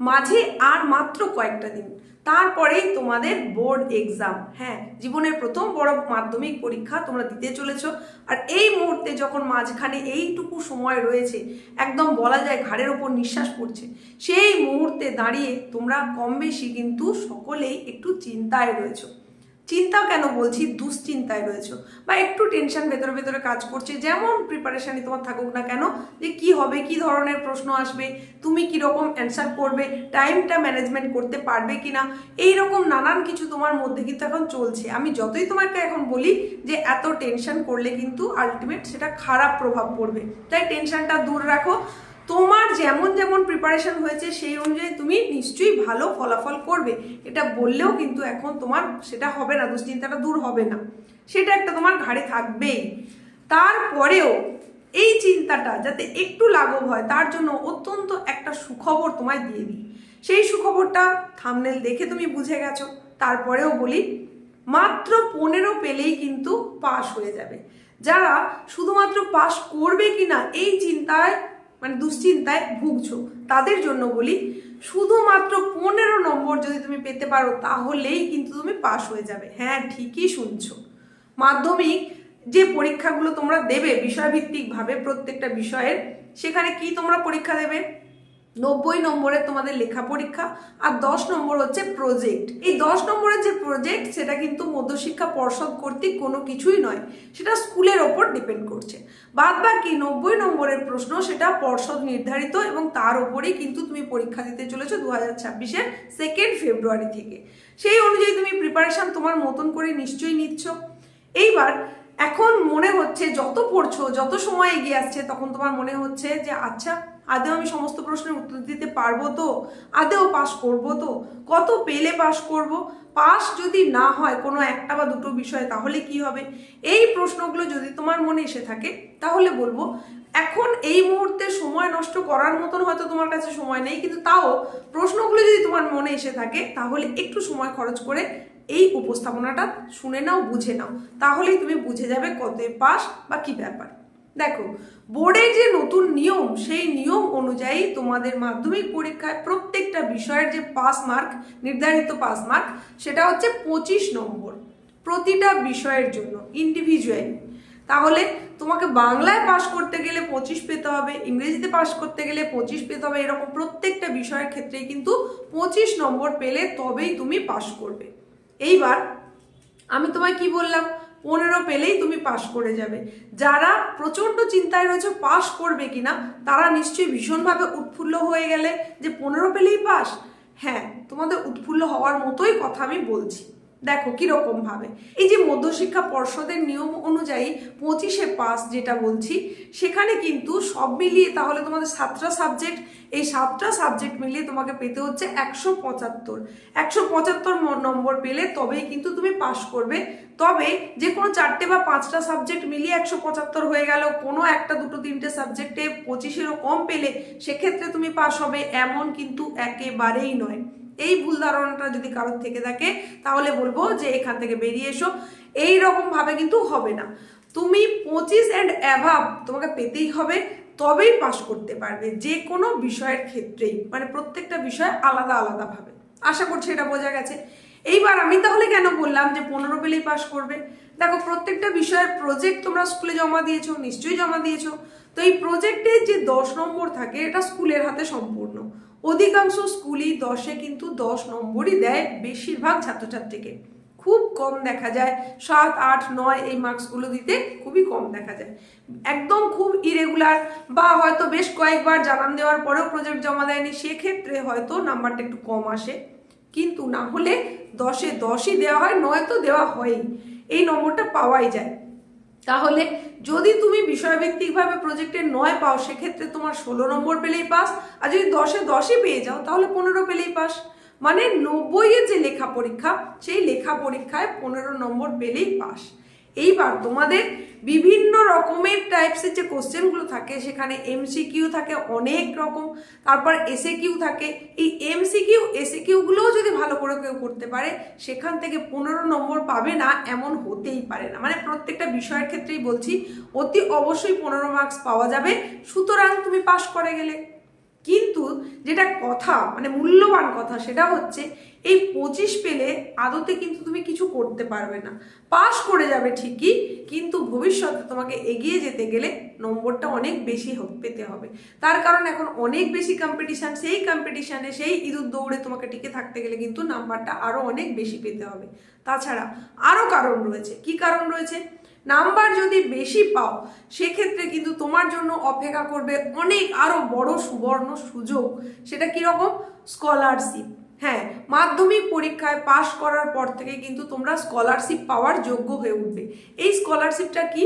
মাঝে আর মাত্র কয়েকটা দিন। তারপরেই তোমাদের বোর্ড এক্সাম। হ্যাঁ জীবনের প্রথম বড় মাধ্যমিক পরীক্ষা তোমরা দিতে চলেছ। আর এই মুহূর্তে যখন মাঝখানে এইটুকু সময় রয়েছে, একদম বলা যায় ঘাড়ের ওপর নিঃশ্বাস পড়ছে, সেই মুহূর্তে দাঁড়িয়ে তোমরা কম বেশি কিন্তু সকলেই একটু চিন্তায় রয়েছো। চিন্তা কেন বলছি? দুশ্চিন্তায় রয়েছো। বা একটু টেনশন ভেতরে ভেতরে কাজ করছে, যেমন প্রিপারেশানই তোমার থাকুক না কেন, যে কি হবে, কি ধরনের প্রশ্ন আসবে, তুমি কি রকম অ্যান্সার করবে টাইমটা ম্যানেজমেন্ট করতে পারবে কি না এইরকম নানান কিছু তোমার মধ্যে কিন্তু এখন চলছে। আমি যতই তোমাকে এখন বলি যে এত টেনশন করলে কিন্তু আলটিমেট সেটা খারাপ প্রভাব পড়বে। তাই টেনশনটা দূর রাখো। তোমার যেমন যেমন প্রিপারেশন হয়েছে, সেই অনুযায়ী তুমি নিশ্চয়ই ভালো ফলাফল করবে। এটা বললেও কিন্তু এখন তোমার সেটা হবে না, দুশ্চিন্তাটা দূর হবে না। সেটা একটা তোমার ঘাড়ে থাকবেই। তারপরেও এই চিন্তাটা যাতে একটু লাঘব হয়, তার জন্য অত্যন্ত একটা সুখবর তোমায় দিয়ে দিই। সেই সুখবরটা থামনেল দেখে তুমি বুঝে গেছো। তারপরেও বলি, মাত্র পনেরো পেলেই কিন্তু পাশ হয়ে যাবে। যারা শুধুমাত্র পাশ করবে কিনা, এই চিন্তায় মানে দুশ্চিন্তায় ভুগছো। তাদের জন্য বলি, শুধুমাত্র পনেরো নম্বর যদি তুমি পেতে পারো, তাহলেই কিন্তু তুমি পাশ হয়ে যাবে। হ্যাঁ ঠিকই শুনছো। মাধ্যমিক যে পরীক্ষাগুলো তোমরা দেবে বিষয়ভিত্তিকভাবে প্রত্যেকটা বিষয়ের, সেখানে কি তোমরা পরীক্ষা দেবে? নব্বই নম্বরের তোমাদের লেখা পরীক্ষা আর দশ নম্বর হচ্ছে প্রজেক্ট এই দশ নম্বরের যে প্রজেক্ট সেটা কিন্তু মধ্যশিক্ষা পর্ষদ কর্তৃক কোনো কিছুই নয়, সেটা স্কুলের ওপর ডিপেন্ড করছে। বাদ বাকি নব্বই নম্বরের প্রশ্ন, সেটা পর্ষদ নির্ধারিত এবং তার ওপরেই কিন্তু তুমি পরীক্ষা দিতে চলেছো দু হাজার ছাব্বিশের সেকেন্ড ফেব্রুয়ারি থেকে। সেই অনুযায়ী তুমি প্রিপারেশন তোমার মতন করে নিশ্চয়ই নিচ্ছ। এইবার এখন মনে হচ্ছে, যত পড়ছো, যত সময় এগিয়ে আসছে, তখন তোমার মনে হচ্ছে যে আচ্ছা আদেও আমি সমস্ত প্রশ্নের উত্তর দিতে পারব তো? আদেও পাস করব তো? কত পেলে পাস করব? পাস যদি না হয় কোনো একটা বা দুটো বিষয়ে তাহলে কি হবে? এই প্রশ্নগুলো যদি তোমার মনে এসে থাকে, তাহলে বলব, এখন এই মুহূর্তে সময় নষ্ট করার মতন হয়তো তোমার কাছে সময় নেই, কিন্তু তাও প্রশ্নগুলো যদি তোমার মনে এসে থাকে, তাহলে একটু সময় খরচ করে এই উপস্থাপনাটা শুনে নাও, বুঝে নাও। তাহলেই তুমি বুঝে যাবে কত পাস বা কি ব্যাপার। দেখো বোর্ডের যে নতুন নিয়ম, সেই নিয়ম অনুযায়ী তোমাদের মাধ্যমিক পরীক্ষায় প্রত্যেকটা বিষয়ের যে পাস মার্ক, নির্ধারিত পাস মার্ক, সেটা হচ্ছে পঁচিশ নম্বর প্রতিটা বিষয়ের জন্য ইন্ডিভিজুয়ালি তাহলে তোমাকে বাংলায় পাস করতে গেলে পঁচিশ পেতে হবে, ইংরেজিতে পাস করতে গেলে পঁচিশ পেতে হবে, এরকম প্রত্যেকটা বিষয়ের ক্ষেত্রেই কিন্তু পঁচিশ নম্বর পেলে তবেই তুমি পাস করবে। এইবার আমি তোমায় কি বললাম? পনেরো পেলেই তুমি পাশ করে যাবে। যারা প্রচণ্ড চিন্তায় রয়েছে পাশ করবে কি না তারা নিশ্চয়ই ভীষণভাবে উৎফুল্ল হয়ে গেলে যে পনেরো পেলেই পাশ। হ্যাঁ তোমাদের উৎফুল্ল হওয়ার মতোই কথা আমি বলছি। দেখো, কীরকম ভাবে? এই যে মধ্যশিক্ষা পর্ষদের নিয়ম অনুযায়ী পঁচিশে পাস যেটা বলছি, সেখানে কিন্তু সব মিলিয়ে তাহলে তোমাদের সাতটা সাবজেক্ট এই সাতটা সাবজেক্ট মিলিয়ে তোমাকে পেতে হচ্ছে একশো পঁচাত্তর। একশো পঁচাত্তর নম্বর পেলে তবেই কিন্তু তুমি পাস করবে। তবে যে কোনো চারটে বা পাঁচটা সাবজেক্ট মিলিয়ে একশো পঁচাত্তর হয়ে গেল, কোনো একটা, দুটো, তিনটে সাবজেক্টে পঁচিশেরও কম পেলে সেক্ষেত্রে তুমি পাস হবে, এমন কিন্তু একেবারেই নয়। এই ভুল ধারণাটা যদি কারোর থেকে থাকে, তাহলে বলব যে এখান থেকে বেরিয়ে এসো। এই রকম ভাবে কিন্তু হবে না। তুমি পঁচিশ অ্যান্ড অ্যাভাব তোমাকে পেতেই হবে, তবেই পাশ করতে পারবে, যে কোনো বিষয়ের ক্ষেত্রেই। মানে প্রত্যেকটা বিষয় আলাদা আলাদাভাবে আশা করছি এটা বোঝা গেছে। এইবার আমি তাহলে কেন বললাম যে পনেরো পেলেই পাশ করবে? দেখো, প্রত্যেকটা বিষয়ের প্রজেক্ট তোমরা স্কুলে জমা দিয়েছ, নিশ্চয়ই জমা দিয়েছ। তো এই প্রজেক্টের যে দশ নম্বর থাকে, এটা স্কুলের হাতে সম্পূর্ণ। অধিকাংশ স্কুলই দশে কিন্তু দশ নম্বরই দেয় বেশিরভাগ ছাত্রছাত্রীকে। খুব কম দেখা যায়, সাত, আট, নয় এই মার্কসগুলো দিতে খুবই কম দেখা যায়। একদম খুব ইরেগুলার বা হয়তো বেশ কয়েকবার জানান দেওয়ার পরেও প্রজেক্ট জমা দেয়নি, সেক্ষেত্রে হয়তো নাম্বারটা একটু কম আসে। কিন্তু না হলে দশে দশই দেওয়া হয় নয়তো দেওয়া হয়ই। এই নম্বরটা পাওয়াই যায়। তাহলে যদি তুমি বিষয়ভিত্তিকভাবে প্রজেক্টের নয় পাও, সেক্ষেত্রে তোমার ষোলো নম্বর পেলেই পাস আর যদি দশে দশই পেয়ে যাও, তাহলে পনেরো পেলেই পাস মানে নব্বইয়ের যে লেখা পরীক্ষা, সেই লেখা পরীক্ষায় পনেরো নম্বর পেলেই পাস এইবার তোমাদের বিভিন্ন রকমের টাইপসের যে কোশ্চেনগুলো থাকে, সেখানে এমসিকিউ থাকে অনেক রকম, তারপর এসে কিউ থাকে। এই এমসিকিউ এসে কিউগুলোও যদি ভালো করে কেউ করতে পারে, সেখান থেকে পনেরো নম্বর পাবে না, এমন হতেই পারে না। মানে প্রত্যেকটা বিষয়ের ক্ষেত্রেই বলছি, অতি অবশ্যই পনেরো মার্কস পাওয়া যাবে, সুতরাং তুমি পাশ করে গেলে। কিন্তু যেটা কথা মানে মূল্যবান কথা, সেটা হচ্ছে এই পঁচিশ পেলে আদতে কিন্তু তুমি কিছু করতে পারবে না। পাশ করে যাবে ঠিকই, কিন্তু ভবিষ্যতে তোমাকে এগিয়ে যেতে গেলে নম্বরটা অনেক বেশি পেতে হবে। তার কারণ এখন অনেক বেশি কম্পিটিশান সেই কম্পিটিশানে সেই ইঁদুর দৌড়ে তোমাকে টিকে থাকতে গেলে কিন্তু নাম্বারটা আরও অনেক বেশি পেতে হবে। তাছাড়া আরও কারণ রয়েছে। কি কারণ রয়েছে? নাম্বার যদি বেশি পাও, সেক্ষেত্রে কিন্তু তোমার জন্য অপেক্ষা করবে অনেক আরও বড় সুবর্ণ সুযোগ। সেটা কীরকম স্কলারশিপ হ্যাঁ মাধ্যমিক পরীক্ষায় পাশ করার পর থেকে কিন্তু তোমরা স্কলারশিপ পাওয়ার যোগ্য হয়ে উঠবে। এই স্কলারশিপটা কি?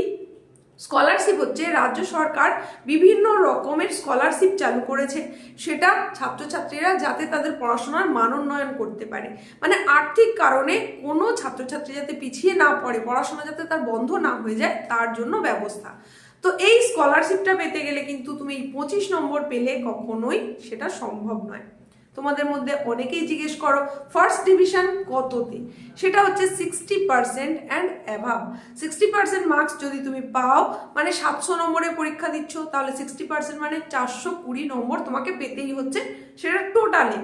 স্কলারশিপ হচ্ছে রাজ্য সরকার বিভিন্ন রকমের স্কলারশিপ চালু করেছে। সেটা ছাত্রছাত্রীরা যাতে তাদের পড়াশোনার মান উন্নয়ন করতে পারে। মানে আর্থিক কারণে কোনো ছাত্রছাত্রী যাতে পিছিয়ে না পড়ে, পড়াশোনা যাতে তার বন্ধ না হয়ে যায়, তার জন্য ব্যবস্থা। তো এই স্কলারশিপটা পেতে গেলে কিন্তু তুমি পঁচিশ নম্বর পেলে কখনোই সেটা সম্ভব নয়। তোমাদের মধ্যে অনেকেই জিজ্ঞেস করো ফার্স্ট ডিভিশন কততে? সেটা হচ্ছে sixty percent and above sixty percent marks যদি তুমি পাও মানে সাতশো নম্বরে পরীক্ষা দিচ্ছ, তাহলে সিক্সটি পার্সেন্ট মানে চারশো কুড়ি নম্বর তোমাকে পেতেই হচ্ছে। সেটা টোটালে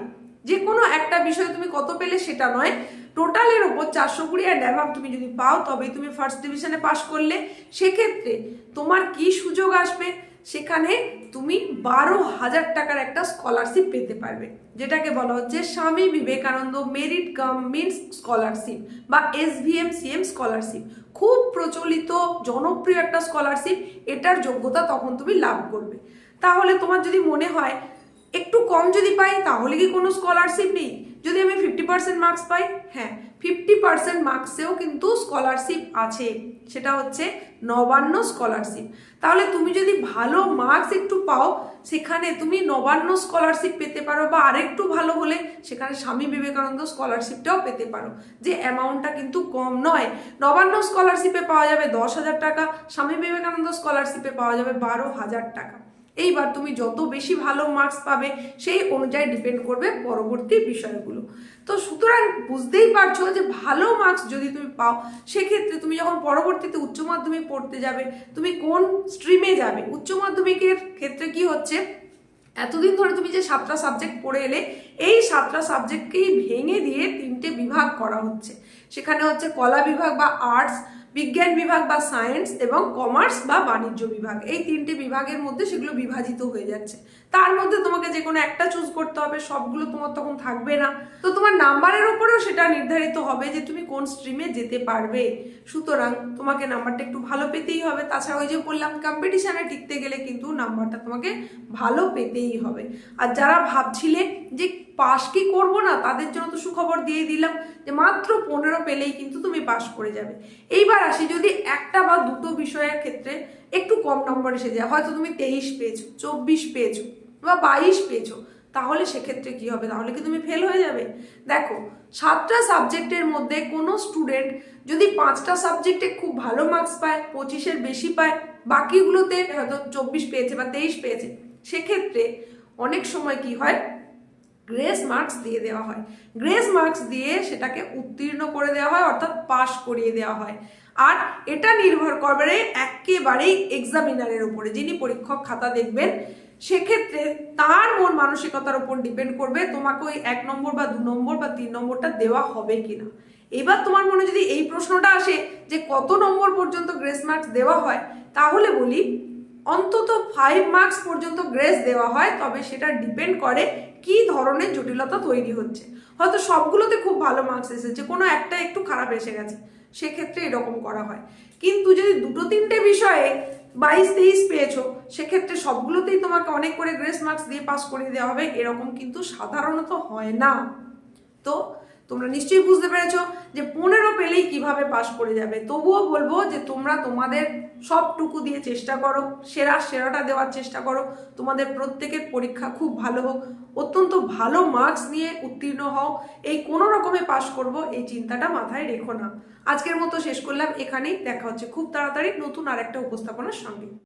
যে কোনো একটা বিষয়ে তুমি কত পেলে সেটা নয়। টোটালের ওপর চারশো কুড়ি অ্যান্ড অ্যাভাব তুমি যদি পাও, তবেই তুমি ফার্স্ট ডিভিশনে পাশ করলে। সেক্ষেত্রে তোমার কি সুযোগ আসবে? সেখানে তুমি বারো হাজার টাকার একটা স্কলারশিপ পেতে পারবে। যেটাকে বলা হচ্ছে Swami Vivekananda merit cum means scholarship বা S V M C M scholarship খুব প্রচলিত, জনপ্রিয় একটা স্কলারশিপ এটার যোগ্যতা তখন তুমি লাভ করবে। তাহলে তোমার যদি মনে হয়, একটু কম যদি পাই, তাহলে কি কোনো স্কলারশিপ নেই? যদি আমি ফিফটি পার্সেন্ট মার্কস পাই হ্যাঁ। ফিফটি পার্সেন্ট মার্কসেও কিন্তু স্কলারশিপ আছে। সেটা হচ্ছে নবান্ন স্কলারশিপ। তাহলে তুমি যদি ভালো মার্কস একটু পাও, সেখানে তুমি নবান্ন স্কলারশিপ পেতে পারো বা আরেকটু ভালো হলে সেখানে স্বামী বিবেকানন্দ স্কলারশিপটাও পেতে পারো। যে অ্যামাউন্টটা কিন্তু কম নয়। নবান্ন স্কলারশিপে পাওয়া যাবে দশ হাজার টাকা, স্বামী বিবেকানন্দ স্কলারশিপে পাওয়া যাবে বারো হাজার টাকা। এইবার তুমি যত বেশি ভালো মার্কস পাবে, সেই অনুযায়ী ডিপেন্ড করবে পরবর্তী বিষয়গুলো। তো সুতরাং বুঝতেই পারছ যে ভালো মার্কস যদি তুমি পাও, সেক্ষেত্রে তুমি যখন পরবর্তীতে উচ্চ মাধ্যমিক পড়তে যাবে, তুমি কোন স্ট্রিমে যাবে? উচ্চ মাধ্যমিকের ক্ষেত্রে কি হচ্ছে? এতদিন ধরে তুমি যে সাতটা সাবজেক্ট পড়ে এলে, এই সাতটা সাবজেক্টকেই ভেঙে দিয়ে তিনটে বিভাগ করা হচ্ছে। সেখানে হচ্ছে কলা বিভাগ বা আর্টস বিজ্ঞান বিভাগ বা সায়েন্স এবং কমার্স বা বাণিজ্য বিভাগ। এই তিনটে বিভাগের মধ্যে সেগুলো বিভাজিত হয়ে যাচ্ছে। তার মধ্যে তোমাকে যে কোনো একটা চুজ করতে হবে, সবগুলো তোমার তখন থাকবে না। তো তোমার নাম্বারের ওপরেও সেটা নির্ধারিত হবে যে তুমি কোন স্ট্রিমে যেতে পারবে। সুতরাং তোমাকে নাম্বারটা একটু ভালো পেতেই হবে। তাছাড়া ওই যে বললাম কম্পিটিশানে টিকতে গেলে কিন্তু নাম্বারটা তোমাকে ভালো পেতেই হবে। আর যারা ভাবছিলে যে পাশ কি করব না, তাদের জন্য তো সুখবর দিয়ে দিলাম যে মাত্র পনেরো পেলেই কিন্তু তুমি পাশ করে যাবে। এইবার আসি যদি একটা বা দুটো বিষয়ের ক্ষেত্রে একটু কম নম্বর এসে যায়। হয়তো তুমি তেইশ পেয়েছ, চব্বিশ পেয়েছ বা বাইশ পেয়েছ, তাহলে সেক্ষেত্রে কি হবে? তাহলে কি তুমি ফেল হয়ে যাবে? দেখো, সাতটা সাবজেক্টের মধ্যে কোনো স্টুডেন্ট যদি পাঁচটা সাবজেক্টে খুব ভালো মার্কস পায়, পঁচিশের বেশি পায়, বাকিগুলোতে হয়তো চব্বিশ পেয়েছে বা তেইশ পেয়েছে, সেক্ষেত্রে অনেক সময় কি হয়? গ্রেস মার্কস দিয়ে দেওয়া হয়। গ্রেস মার্কস দিয়ে সেটাকে উত্তীর্ণ করে দেওয়া হয়, অর্থাৎ পাশ করিয়ে দেওয়া হয়। আর এটা নির্ভর করবে একেবারেই এক্সামিনারের উপরে। যিনি পরীক্ষক খাতা দেখবেন, সেক্ষেত্রে তার মন মানসিকতার উপর ডিপেন্ড করবে তোমাকে ওই এক নম্বর বা দু নম্বর বা তিন নম্বরটা দেওয়া হবে কিনা। এবার তোমার মনে যদি এই প্রশ্নটা আসে যে কত নম্বর পর্যন্ত গ্রেস মার্কস দেওয়া হয়, তাহলে বলি, অন্তত ফাইভ মার্কস পর্যন্ত গ্রেস দেওয়া হয়, তবে সেটা ডিপেন্ড করে কি ধরনের জটিলতা তৈরি হচ্ছে? হয়তো সবগুলোতে খুব ভালো মার্কস এসেছে, কোনো একটা একটু খারাপ এসে গেছে, সেক্ষেত্রে এরকম করা হয়। কিন্তু যদি দুটো তিনটে বিষয়ে বাইশ তেইশ পেয়েছ, সেক্ষেত্রে সবগুলোতেই তোমাকে অনেক করে গ্রেস মার্কস দিয়ে পাস করে দেওয়া হবে, এরকম কিন্তু সাধারণত হয় না। তো তোমরা নিশ্চয়ই বুঝতে পেরেছ যে পনেরো পেলেই কীভাবে পাশ করে যাবে? তবুও বলব যে তোমরা তোমাদের সবটুকু দিয়ে চেষ্টা করো, সেরা সেরাটা দেওয়ার চেষ্টা করো। তোমাদের প্রত্যেকের পরীক্ষা খুব ভালো হোক। অত্যন্ত ভালো মার্কস নিয়ে উত্তীর্ণ হও। এই কোনো রকমে পাশ করব, এই চিন্তাটা মাথায় রেখো না। আজকের মতো শেষ করলাম। এখানেই দেখা হচ্ছে। খুব তাড়াতাড়ি নতুন আরেকটা উপস্থাপনার সঙ্গে।